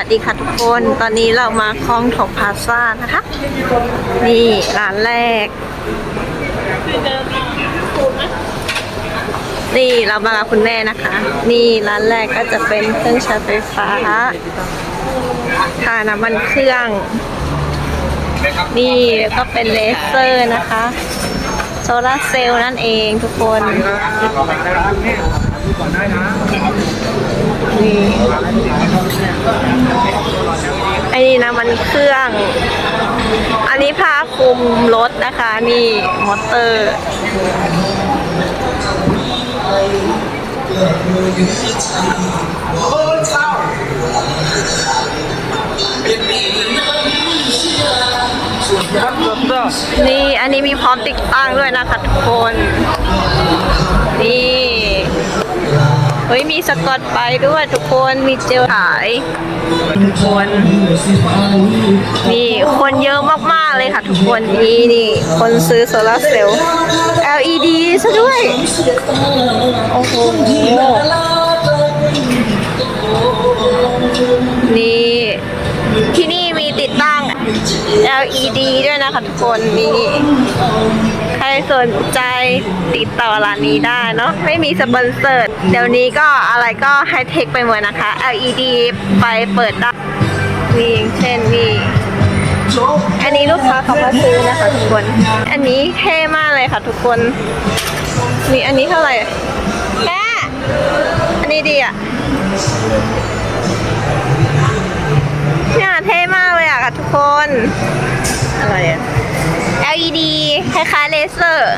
สวัสดีค่ะทุกคน ตอนนี้เรามาคลองถมพาซ่านะคะ นี่ร้านแรก นี่เรามากับคุณแม่นะคะ นี่ร้านแรกก็จะเป็นเครื่องใช้ไฟฟ้าทาน้ำมันเครื่อง นี่แล้วก็เป็นเลเซอร์นะคะ โซลาร์เซลล์นั่นเองทุกคน นี่ไอ้นี่นะมันเครื่อง อันนี้ผ้าคลุมรถนะคะ นี่มอเตอร์นี่อันนี้มีพร้อมติดตั้งด้วยนะคะทุกคน นี่ เฮ้ยมีสกอตไปด้วยทุกคนมีเจลขายทุกคนนี่คนเยอะมากๆเลยค่ะทุกคนนี่นี่คนซื้อโซลาร์เซลล์ LED ซะด้วย โอ้โหนี่ที่นี่มีติดตั้ง LED ด้วยนะคะทุกคนนี่ สนใจติดต่อร้านนี้ได้เนาะไม่มีสปอนเซอร์เดี๋ยวนี้ก็อะไรก็ไฮเทคไปหมดนะคะ LED ไปเปิดได้นี่อย่างเช่นนี่อันนี้ลูกค้าเขามาซื้อนะคะทุกคน อันนี้เท่มากเลยค่ะทุกคนนี่อันนี้เท่าไหร่แม่อันนี้ดีอะเนี่ยเท่มากเลยอะค่ะทุกคนอะไรอะ LED คล้ายๆเลเซอร์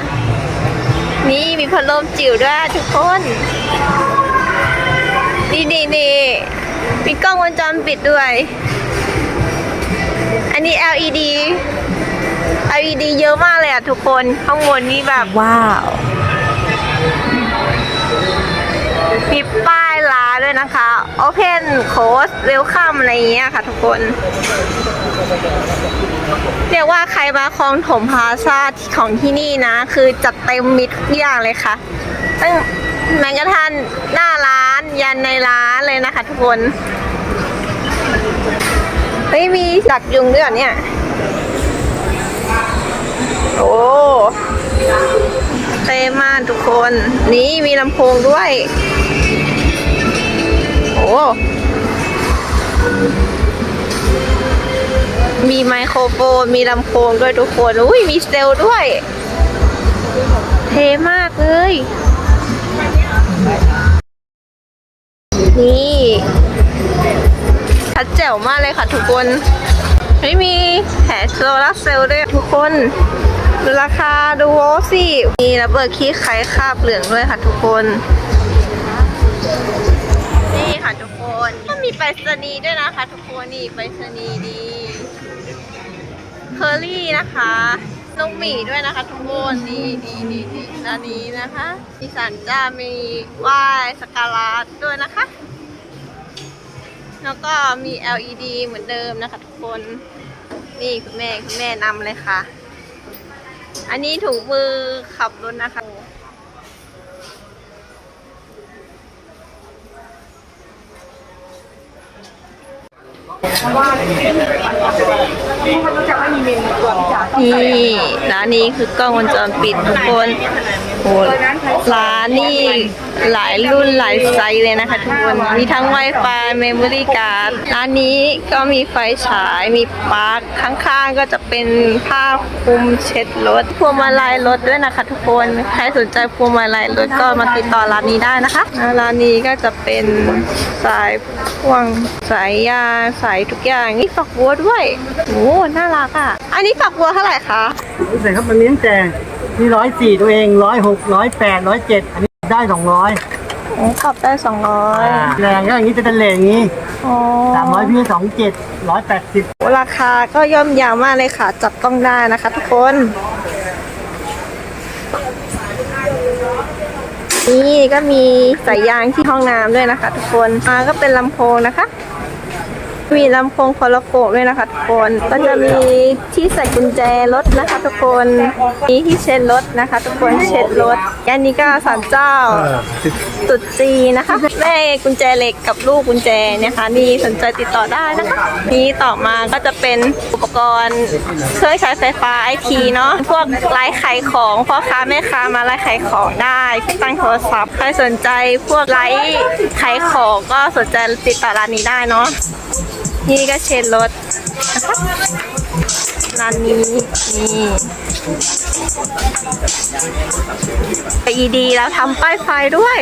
นี่มีพัดลมจิ๋วด้วยทุกคน นี่นี่นี่มีกล้องวงจรปิดด้วย อันนี้ LED LED เยอะมากเลยอะทุกคนข้างบนนี่แบบ ว้าวมีป้ายร้านด้วยนะคะ Open Close Welcome อะไรอย่างเงี้ยค่ะทุกคน เรียกว่าใครมาคลองถมพาซาของที่นี่นะ คือจัดเต็มมิดทุกอย่างเลยค่ะ ตั้งแม้กระทั่งหน้าร้านยันในร้านเลยนะคะทุกคนเฮ้ยมีดักยุงด้วยเนี่ย โอ้เท่มากทุกคน นี่มีลำโพงด้วย โอ้ มีไมโครโฟน มีลำโพงด้วยทุกคน อุ้ยมีเซลล์ด้วย เทมากเลย นี่ชัดแจ๋วมากเลยค่ะทุกคน ไม่มีแผงโซลาเซลล์ด้วยทุกคนดูราคาดูโวลต์สิ มีระเบิดขี้ไขคาบเหลืองด้วยค่ะทุกคน นี่ค่ะทุกคนก็มีไปรษณีย์ด้วยนะคะทุกคน นี่ไปรษณีย์ดี เคอรี่นะคะนกหมีด้วยนะคะ ทุกคนนี่นี่นี่นี่ร้านนี้นะคะมีสันจ้ามีไหว้สการาดด้วยนะคะ แล้วก็มี LED เหมือนเดิมนะคะ ทุกคนนี่คุณแม่คุณแม่นำเลยค่ะ อันนี้ถุงมือขับรถนะคะ นี่ร้านนี้คือกล้องวงจรปิดทุกคนโอ้ร้านนี่ หลายรุ่นหลายไซส์เลยนะคะทุกคน มีทั้ง Wi-Fi Memory Card ร้านนี้ก็มีไฟฉายมีปลั๊กข้างๆก็จะเป็นผ้าคลุมเช็ดรถพวงมาลัยรถด้วยนะคะ ทุกคน ใครสนใจพวงมาลัยรถก็มาติดต่อร้านนี้ได้นะคะร้านนี้ก็จะเป็นสายพวงสายยาสายทุกอย่างนี่ฝักบัวด้วยโอ้น่ารักอะ อันนี้ฝักบัวเท่าไหร่คะรู้สึกครับมันมีตั้งแต่มีร้อยสี่ตัวเองร้อยหกร้อยแปดร้อยเจ็ดอันนี้ ได้สองร้อยโอ้ปรับได้สองร้อยแรงก็อย่างนี้จะเป็นเลงอย่างนี้อ๋อสามร้อยพี่สองเจ็ดร้อยแปดสิบราคาก็ย่อมเยาวมากเลยค่ะ จับต้องได้นะคะ ทุกคน นี่ก็มีสายยางที่ห้องน้ำด้วยนะคะ ทุกคนมาก็เป็นลำโพงนะคะ มีลำโพงคอลโกด้วยนะคะทุกคน ก็จะมีที่ใส่กุญแจรถนะคะ ทุกคนมีที่เช็ดรถนะคะ ทุกคนเช็ดรถอันนี้ก็สารเจ้าตุดจีนะคะแม่กุญแจเหล็กกับลูกกุญแจเนี่ยค่ะนี่สนใจติดต่อได้นะคะนี่ต่อมาก็จะเป็นอุปกรณ์เครื่องใช้ไฟฟ้าไอทีเนาะพวกไลฟ์ขายของพ่อค้าแม่ค้ามาไลฟ์ขายของได้ตั้งโทรศัพท์ใครสนใจพวกไลฟ์ขายของก็สนใจติดต่อร้านนี้ได้เนาะ นี่ก็เช็ดรถนะคะร้านนี้นี่ LED แล้วทำป้ายไฟด้วย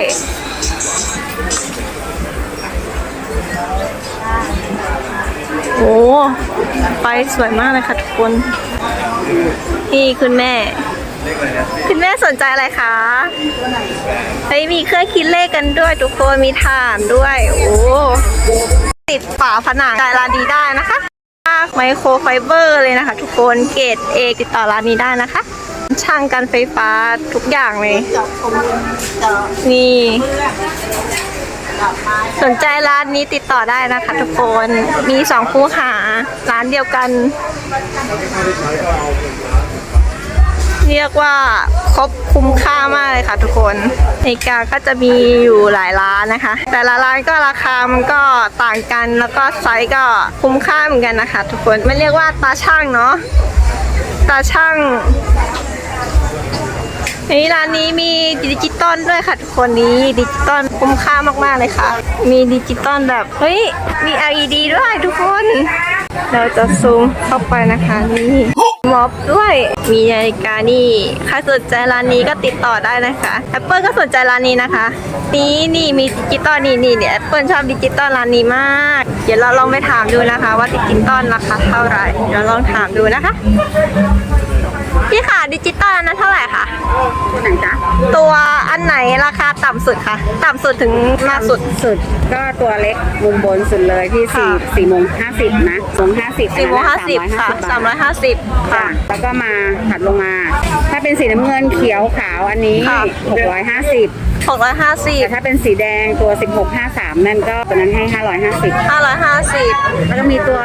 โอ้ไฟสวยมากเลยค่ะทุกคน นี่คุณแม่ คุณแม่สนใจอะไรคะเฮ้ยมีเครื่องคิดเลขกันด้วยทุกคน มีฐานด้วย โอ้ ติดฝาผนังได้ร้านนี้ได้นะคะไมโครไฟเบอร์เลยนะคะ ทุกคนเกรดเอติดต่อร้านนี้ได้นะคะ ช่างกันไฟฟ้าทุกอย่างเลย นี่สนใจร้านนี้ติดต่อได้นะคะ ทุกคนมีสองคู่หาร้านเดียวกัน เรียกว่าครบคุ้มค่ามากเลยค่ะทุกคนนาฬิกาก็จะมีอยู่หลายร้านนะคะ แต่ละร้านก็ราคามันก็ต่างกันแล้วก็ไซส์ก็คุ้มค่าเหมือนกันนะคะ ทุกคนไม่เรียกว่าตาช่างเนาะตาช่างนี่ร้านนี้มีดิจิตอลด้วยค่ะทุกคนนี้ดิจิตอลคุ้มค่ามากๆเลยค่ะ มีดิจิตอลแบบเฮ้ยมี LED ด้วยทุกคน เราจะซูมเข้าไปนะคะนี่ม็อบด้วย มีนาฬิกานี่ ใครสนใจร้านนี้ก็ติดต่อได้นะคะแอปเปิลก็สนใจร้านนี้นะคะ นี่นี่มีดิจิตอลนี่นี่เนี่ยแอปเปิลชอบดิจิตอลร้านนี้มาก เดี๋ยวเราลองไปถามดูนะคะ ว่าดิจิตอลราคาเท่าไหร่เดี๋ยวลองถามดูนะคะ พี่ค่ะดิจิตอลอันนั้นเท่าไหร่คะไหนจ๊ะตัวอันไหนราคาต่ำสุดคะต่ำสุดถึงมากสุด สุดก็ตัวเล็กมุมบนสุดเลยที่สี่ค่ะ สี่โมงห้าสิบนะโมงห้าสิบสี่โมงห้าสิบค่ะสามร้อยห้าสิบค่ะค่ะ แล้วก็มาถัดลงมา ถ้าเป็นสีน้ำเงินเขียวขาวอันนี้ค่ะ หกร้อยห้าสิบ หกร้อยห้าสิบแต่ถ้าเป็นสีแดงตัวสิบหกห้าสามนั่นก็ตัวนั้นให้ห้าร้อยห้าสิบห้าร้อยห้าสิบแล้วก็มีตัว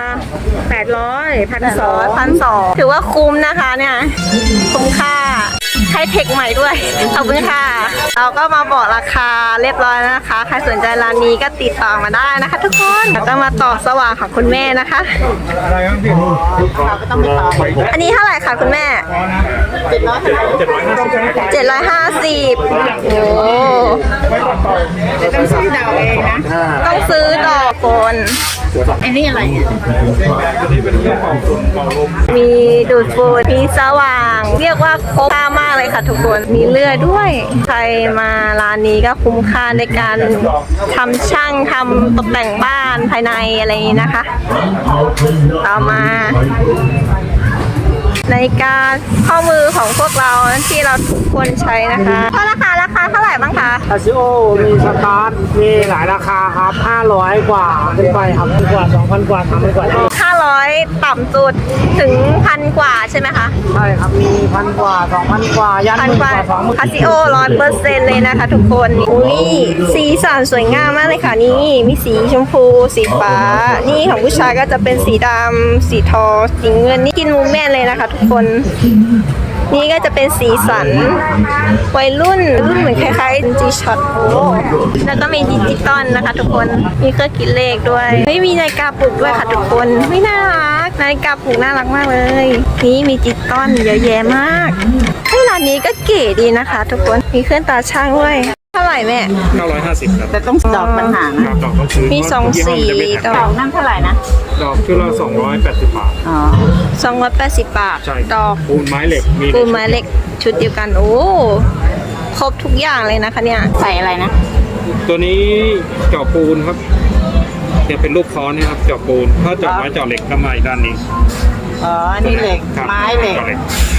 แปดร้อยพันสองพันสองถือว่าคุ้มนะคะเนี่ย คุ้มค่า ให้เทคใหม่ด้วย ขอบคุณค่ะ เราก็มาบอกราคาเรียบร้อยแล้วนะคะ ใครสนใจร้านนี้ก็ติดต่อมาได้นะคะ ทุกคนแล้วก็มาต่อสว่างของคุณแม่นะคะอันนี้เท่าไหร่คะคุณแม่เจ็ดร้อยห้าสิบโอ้ต้องซื้อเดาเองนะ ต้องซื้อดอกคนอันนี้อะไร มีดูดฝุ่นมีสว่าง เรียกว่าครบค่ามากเลยค่ะทุกคนมีเลือดด้วย ใครมาร้านนี้ก็คุ้มค่าในการทำช่างทำตกแต่งบ้านภายในอะไรอย่างนี้นะคะ ต่อมานาฬิกาข้อมือของพวกเราที่เราทุกคนใช้นะคะเพราราคาราคาเท่าไหร่บ้างคะคาซิโอมีสตาร์ทมีหลายราคาครับ 500 กว่าขึ้นไปครับกว่า 2,000 กว่า 3,000 กว่า 500 ต่ำสุดถึงพันกว่าใช่ไหมคะใช่ครับ มีพันกว่า2,000กว่า ยันพัหนมื่นกกว่าว่าสองหมื่นคาซิโอร้อยเปอร์เซ็นต์เลยนะคะทุกคนอุ้ยสีสันสวยงามมากเลยค่ะนี่ มีสีชมพู สีฟ้า นี่ของผู้ชายก็จะเป็นสีดำสีทองสีเงินนี่กินมูแม่นเลยนะคะทุกคน นี่ก็จะเป็นสีสัน วัยรุ่น รุ่นเหมือนคล้ายๆจีช็อตโอ้แล้วก็มีดิจิตอลนะคะ ทุกคนมีเครื่องคิดเลขด้วย ไม่มีนาฬิกาปลุกด้วยค่ะทุกคนไม่น่ารักนาฬิกาปลุกน่ารักมากเลย นี่มีดิจิตอลเยอะแยะมากข้ร้านนี้ก็เก๋ดีนะคะ ทุกคนมีเครื่องตาช่างด้วย เท่าไหร่แม่ 950 ครับแต่ต้องดอกปัญหาครับดอกต้องซื้อมีสองสียี่ห้ดออกมันจะไม่แพงนั่นเท่าไหร่นะ ดอกคือละ280 บาท อ๋อสองร้อยแปดสิบบาท ใช่ดอกปูนไม้เหล็ก มีปูนไม้เหล็กชุดเดียวกัน โอ้ ครบทุกอย่างเลยนะคะเนี่ย ใส่อะไรนะ ตัวนี้เจาะปูนครับจะเป็นรูปค้อนนะครับเจาะปูน ถ้าเจาะไม้เจาะเหล็กก็มาอีกด้านนี้อ๋ออันนี้เหล็ก ครับไม้เหล็ก จาะ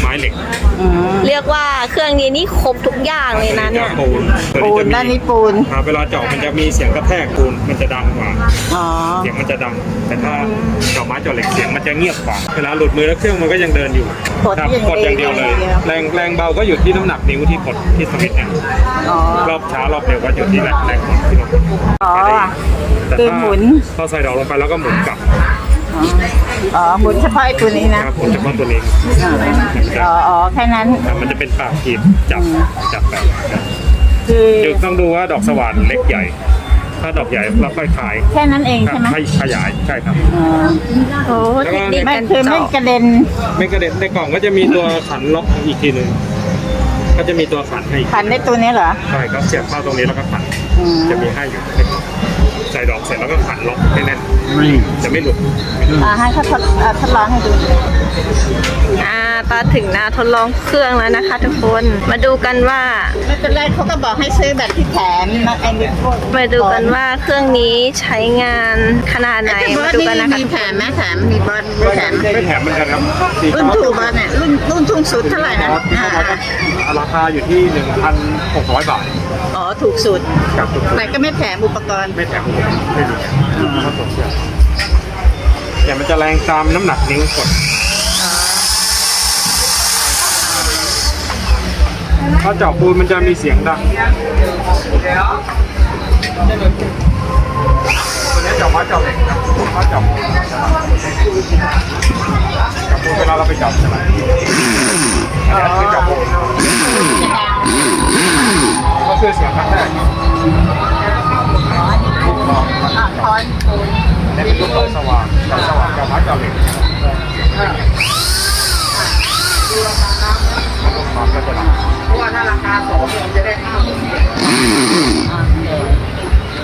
ไม้เหล็กอืมเรียกว่าเครื่องนี้นี่ครบทุกอย่างเลยนะเนี่ยจาะปูนตัวปูนจะมีด้านนี้ปูนครับเวลาเจาะมันจะมีเสียงกระแทกปูนมันจะดังกว่า อ๋อเสียงมันจะดัง แต่ถ้าเจาะไม้เจาะเหล็กเสียงมันจะเงียบกว่า เวลาหลุดมือแล้วเครื่องมันก็ยังเดินอยู่กดครับอย่างกดอย่างเดียวเลยเดียวแรงแรงเบาก็อยู่ที่น้ำหนักนิ้วที่กดที่สวิตช์เนี่ยอ๋อรอบช้ารอบเร็วก็อยู่ที่แรงแรงกดที่เรากดอ๋อ แต่แต่คือถ้าหมุนพอใส่ดอกลงไปแล้วก็หมุนกลับ อ๋อหมุนเฉพาะไอ้ตัวนี้นะ ครับหมุนเฉพาะตัวนี้อ๋ออ๋อแค่นั้น ครับมันจะเป็นปากขีดจับจับแบบครับคือคือต้องดูว่าดอกสว่านเล็กใหญ่ ถ้าดอกใหญ่เราค่อยขายแค่นั้นเองใช่ไหมให้ขยายใช่ครับ อ๋อโอ้เทคนิคไม่การคือไม่เจาะกระเด็นไม่กระเด็นในกล่องก็จะมีตัวขันล็อกอีกทีหนึ่งก็จะมีตัวขันให้อีกขันในตัวนี้เหรอใช่ครับเสียบเข้าตรงนี้แล้วก็ขัน อืมจะมีให้อยู่ใส่ดอกเสร็จแล้วก็ขันล็อกให้แน่นจะไม่หลุดอ่าให้เขาทดอ่าทดลองให้ดูอ่าตาถึงหนาทดลองเครื่องแล้วนะคะ ทุกคนมาดูกันว่า ไม่เป็นไรเขาก็บอกให้ซื้อแบบที่แถมมาไอ้นี่พวกมาดูกันว่าเครื่องนี้ใช้งานขนาดไหนไอ้มาบอสดูนี่กันนะคะมีแถมไหมแถมมีบอสมีแถมไหมไม่แถมเหมือนกันครับสี่รุ่นถูกบอสเนี่ยรุ่นรุ่นทุ่งสุดเท่าไหร่นะคอร์สที่อ่าเขาบอกว่าราคาอยู่ที่ 1,600 บาทอ๋อ ถูกสุด กับทุกแต่ก็ไม่แถมอุปกรณ์ ไม่แถมไม่ดูผสมเชือกแต่มันจะแรงตามน้ำหนักนิ้วกดถ้าเจาะปูนมันจะมีเสียงดังตัวนี้เจาะไม้เจาะเหล็กครับถ้าเจาะปูนเจาะปูนเวลาเราไปเจาะใช่ไหมอันนี้คือเจาะปูน ก็คือเสียงครั้งแรกคอนและเป็นลูกดอกสว่างดอกสว่างกับไม้กับเหล็กความก็จะดังอ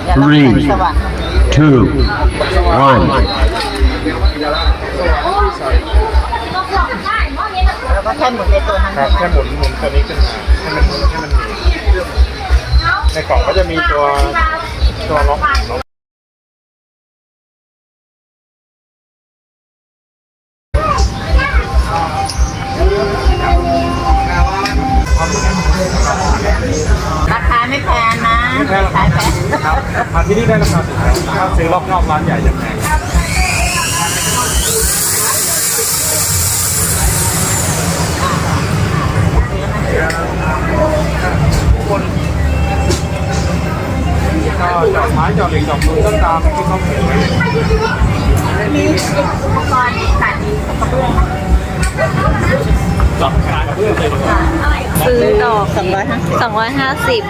ย่าลองแสงสว่าง two, one. แล้วก็แค่หมุนในตัวนั้นแค่หมุนหมุนตัวนี้ขึ้นมาให้มันให้มันมีใน กล่องก็จะมีตัวตัวล็อกล็อกราคาไม่แพงนะไม่แพงหรอกขายแพงครับมาที่นี่ได้ราคาถูกแล้วถ้าซื้อรอบนอกร้านใหญ่จะแพงคน ก็เจาะไม้เจาะเหล็กเจาะปูนก็ตามที่เขาเขียนไว้เลยมีอุปกรณ์ขายดีกระเบื้องจับขายกับเพื่อนเลยดีกว่าซื้อดอกสองร้อยห้าสิบสองร้อยห้าสิบ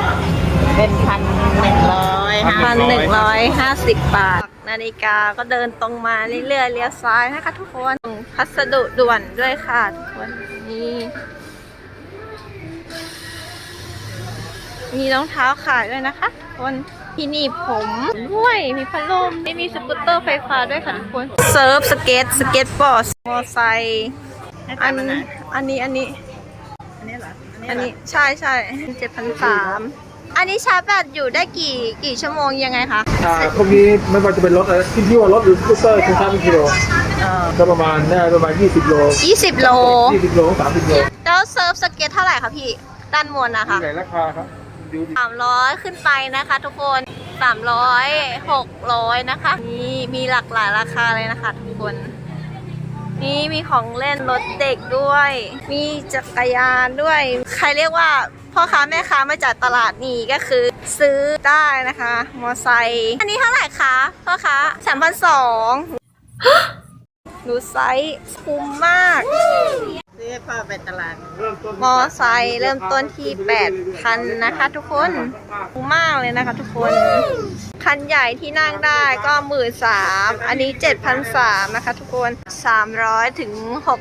เป็นพันหนึ่งร้อยห้าพันหนึ่งร้อยห้าสิบบาท นาฬิกาก็เดินตรงมาเรื่อยๆเลี้ยวซ้ายนะคะทุกคนพัสดุด่วนด้วยค่ะทุกคนนี่มีรองเท้าขายด้วยนะคะทุกคน ที่หนี่ผมด้วยมีพัดลมไม่มีสกูตเตอร์ไฟฟ้าด้วยค่ะทุกคนเซิร์ฟสเก็ตสเก็ตบอร์ดมอไซค์อันอันนี้อันนี้ อันนี้เหรอ อันนี้ใช่ใช่เจ็ดพันสามอันนี้ชาร์จแบตอยู่ได้กี่กี่ชั่วโมงยังไงคะอ่าพวกนี้ไม่ว่าจะเป็นรถอะไรที่ที่ว่ารถหรือสกูตเตอร์คุณชาร์จเป็นกิโลเออก็ประมาณได้ประมาณ 20 โล 20 โล 20 โล 30 โล แล้วเซิร์ฟสเก็ตเท่าไหร่คะพี่ด้านบนนะคะที่ไหนราคาครับ ดูดิ300ขึ้นไปนะคะ ทุกคน300 600นะคะนี่มีหลากหลายราคาเลยนะคะทุกคน นี่มีของเล่นรถเด็กด้วย มีจักรยานด้วย ใครเรียกว่าพ่อค้าแม่ค้ามาจากตลาดนี้ก็คือ ซื้อได้นะคะ มอไซค์อันนี้เท่าไหร่คะพ่อค้าสามพันสองดูไซส์คุ้มมาก ซื้อให้พ่อไปตลาด มอไซค์เริ่มต้นที่8,000นะคะทุกคนคุ้มมากเลยนะคะทุกคน คันใหญ่ที่นั่งได้ก็หมื่นสามอันนี้7,300นะคะทุกคน 300 ถึง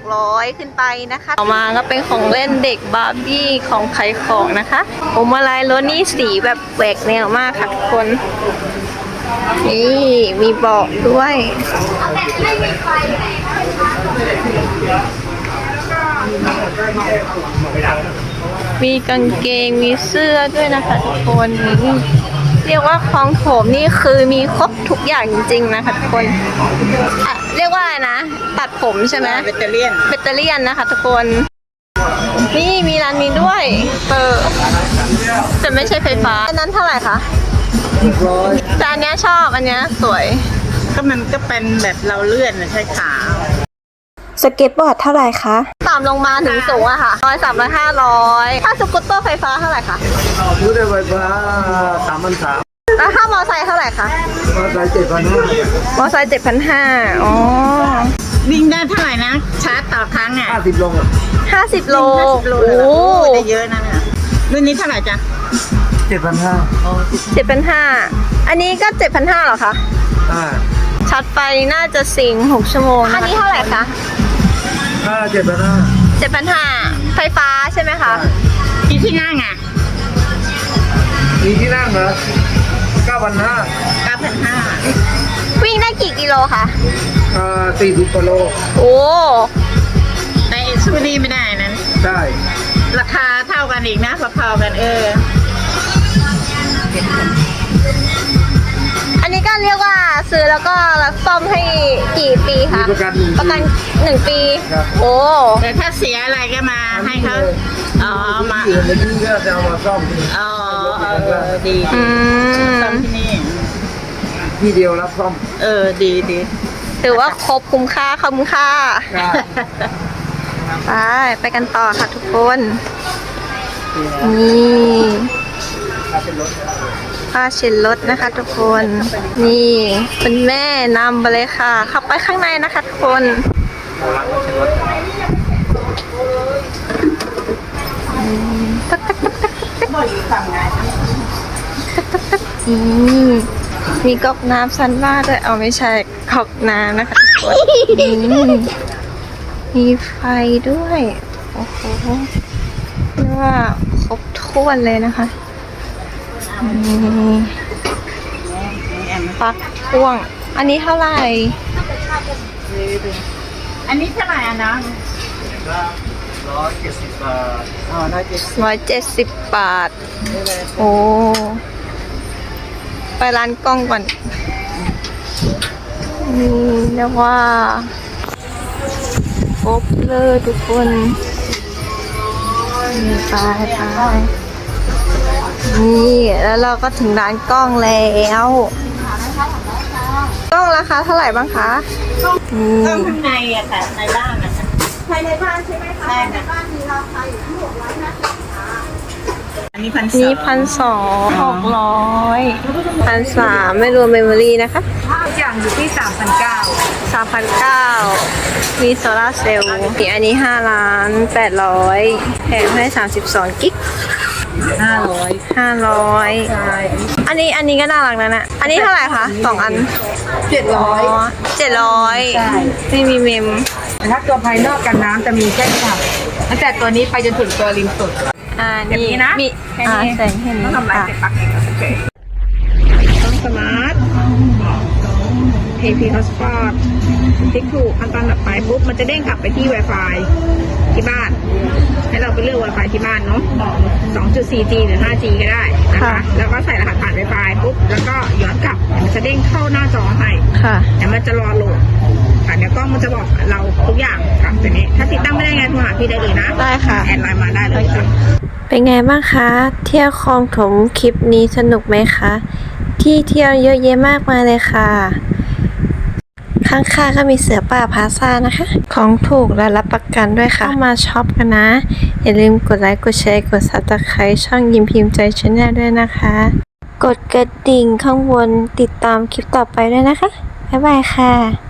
600 ขึ้นไปนะคะต่อมาก็เป็นของเล่นเด็กบาร์บี้ของขายของนะคะผมอะไรรถนี่สีแบบแหวกแนวมากค่ะทุกคน นี่มีเบาะด้วย มีกางเกงมีเสื้อด้วยนะคะทุกคนนี่เรียกว่าคลองโถมนี่คือมีครบทุกอย่างจริงๆนะคะทุกคนอะเรียกว่าอะไรนะ ตัดผมใช่ไหมแบตเตอรี่ยนแบตเตอรี่ยนนะคะทุกคน นี่มีร้านนี้ด้วยเออแต่ไม่ใช่ไฟฟ้าอันนั้นเท่าไหร่คะแต่อันเนี้ยชอบอันเนี้ยสวย ก็มันก็เป็นแบบเราเลื่อนนะใช้ขาสเก็ตบอร์ดเท่าไหร่คะ ต่ำลงมาถึงสูงอะค่ะร้อยสามร้อยห้าร้อยถ้าสกูตเตอร์ไฟฟ้าเท่าไหร่คะรู้ได้ไฟฟ้า3 3 0 0แล้วถ้ามอไซค์เท่าไหร่คะมาใส่เจ็ดพันห้ามอไซค์เจ็ดพันห้าอ๋อ วิ่งได้เท่าไหร่นะ ชาร์จต่อครั้งอะห้าสิบลงอะห้าสิบโลโลโอ้เลยเหรอโอ้ได้เยอะนะเนี่ยรุ่นนี้เท่าไหร่จ๊ะเจ็ดพันห้าเจ็ดพันห้า อันนี้ก็เจ็ดพันห้าหรอคะ อ่า ชาร์จไฟน่าจะสิงหกชั่วโมง อันนี้เท่าไหร่คะ ห้าเจ็ดพันห้าเจ็ดพันห้าไฟฟ้าใช่ไหมคะที่ที่นั่งอะมีที่นั่งเหรอเก้าพันห้าเก้าพันห้าวิ่งได้กี่กิโลคะอ่าสี่สิบกิโลโอ้ในซูนี่ไม่ได้นั้นได้ราคาเท่ากันอีกนะพอๆกันเอออั นนี้ก็เรียกว่าซื้อแล้วก็รับซ่อมให้กี่ปีมีคะประกันหนึ่งประกันหนึ่งปี ครับ โอ้ แต่ถ้าเสียอะไรก็มาให้เขาอ๋อมาที่อื่นในที่ก็จะเอามาซ่อมอ๋อเออดีอืดีมซ่อมที่นี่ ที่เดียวรับซ่อมเออดีดี ถือว่าครบคุ้มค่าคุ้มค่า ได้ไปไปกันต่อค่ะทุกคน นี่ ผ้าเช็ดรถนะคะ ทุกคนนี่คุณแม่นำไปเลยค่ะเข้าไปข้างในนะคะทุกคนตักมีก๊อกน้ำซันว่าด้วยเอาไม่ใช่ก๊อกน้ำนะคะทุกคนมีไฟด้วย โอ้โหเรียกว่าครบถ้วนเลยนะคะ ปลั๊กพ่วง อันนี้เท่าไหร่ อันนี้เท่าไหร่อะน้องร้อยเจ็ดสิบบาทอ๋อร้อยเจ็ดร้อยเจ็ดสิบบาท โอ้ ไปร้านกล้องก่อนนี่เรียกว่าครบเลยทุกคนนี่ไปไป นี่แล้วเราก็ถึงร้านกล้องแล้วกล้องราคาเท่าไหร่บ้างคะนี่ต้องข้างในอะค่ะในบ้านอะค่ะภายในบ้านใช่ไหมคะใช่ค่ะบ้านมีราคาอยู่ที่หกร้อยห้าสิบอันนี้พันสนี่องพันสองหกร้อยพันสามไม่รวมเมมโมรี่นะคะทุกอย่างอยู่ที่สามพันเก้าสามพันเก้ามีโซลาร์เซลล์มีอันนี้ห้าล้านแปดร้อยแถมให้สามสิบสองกิก ห้าร้อยห้าร้อยใช่อันนี้อันนี้ก็น่ารักนะเนี่ยอันนี้เท่าไหร่คะสองอันเจ็ดร้อยเจ็ดร้อยใช่ไม่มีเมมถ้าตัวภายนอกกันน้ำจะมีแค่ค่ะตั้งแต่ตัวนี้ไปจนถึงตัวริมสุดอ่าแบบนี้นี่นะมีแค่อ่านี้แสงแค่นี้ต้องทำลายค่ะเสร็จปักเองก็เฉยต้องสมาร์ทเทพีฮอสปอร์ตติ๊กถูกขั้นตอนต่อไปปุ๊บมันจะเด้งกลับไปที่ Wi-Fi ที่บ้านให้ เราไปเลือก Wi-Fi ที่บ้านเนาะ 2.4G หรือ 5G ก็ได้นะคะ แล้วก็ใส่รหัสผ่าน Wi-Fi ปุ๊บ แล้วก็ย้อนกลับเดี๋ยวมันจะเด้งเข้าหน้าจอให้ค่ะแต่มันจะรอโหลดค่ะเดี๋ยวกล้องมันจะบอกเราทุกอย่างกับตัวนี้ ถ้าติดตั้งไม่ได้ไงโทรหาพี่ได้เลยนะได้ค่ะ แอดไลน์มาได้เลยค่ะ เป็นไงบ้างคะ เที่ยวคลองถมคลิปนี้สนุกไหมคะ ที่เที่ยวเยอะแยะมากมายเลยค่ะ ข้างๆก็มีเสือป่าพาซ่านะคะ ของถูกและรับประกันด้วยค่ะเข้ามาช็อปกันนะ อย่าลืมกดไลค์กดแชร์กดซับสไครต์ช่องยิมพิมพ์ใจชแนลด้วยนะคะ กดกระดิ่งข้างบนติดตามคลิปต่อไปด้วยนะคะ บ๊ายบายค่ะ